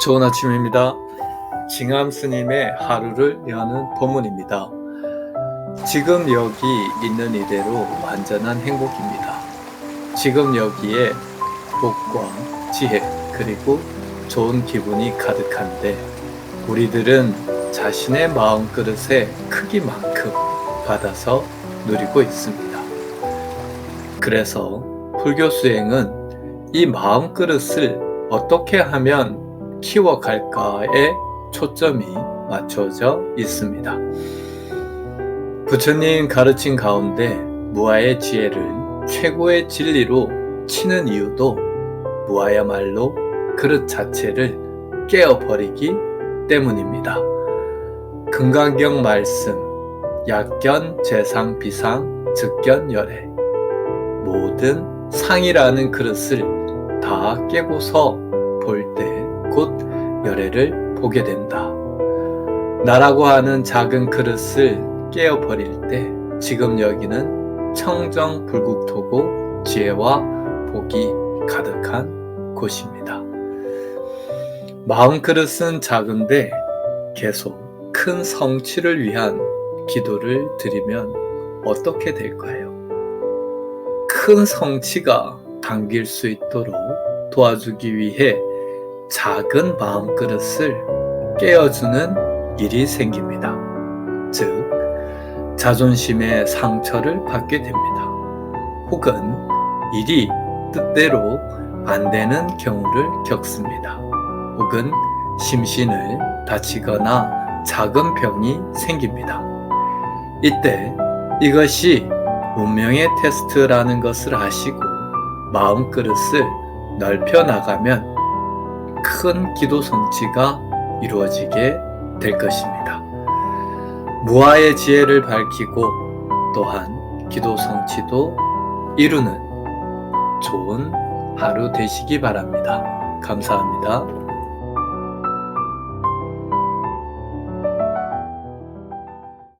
좋은 아침입니다. 징암 스님의 하루를 여는 본문입니다. 지금 여기 있는 이대로 완전한 행복입니다. 지금 여기에 복과 지혜 그리고 좋은 기분이 가득한데 우리들은 자신의 마음 그릇의 크기만큼 받아서 누리고 있습니다. 그래서 불교 수행은 이 마음 그릇을 어떻게 하면 키워갈까에 초점이 맞춰져 있습니다. 부처님 가르친 가운데 무아의 지혜를 최고의 진리로 치는 이유도 무아야말로 그릇 자체를 깨어버리기 때문입니다. 금강경 말씀 약견, 재상, 비상, 즉견, 열애 모든 상이라는 그릇을 다 깨고서 볼 때 곧 열애를 보게 된다. 나라고 하는 작은 그릇을 깨어버릴 때 지금 여기는 청정 불국토고 지혜와 복이 가득한 곳입니다. 마음 그릇은 작은데 계속 큰 성취를 위한 기도를 드리면 어떻게 될까요? 큰 성취가 당길 수 있도록 도와주기 위해 작은 마음 그릇을 깨어주는 일이 생깁니다. 즉, 자존심의 상처를 받게 됩니다. 혹은 일이 뜻대로 안 되는 경우를 겪습니다. 혹은 심신을 다치거나 작은 병이 생깁니다. 이때 이것이 운명의 테스트라는 것을 아시고 마음 그릇을 넓혀 나가면 큰 기도 성취가 이루어지게 될 것입니다. 무아의 지혜를 밝히고 또한 기도 성취도 이루는 좋은 하루 되시기 바랍니다. 감사합니다.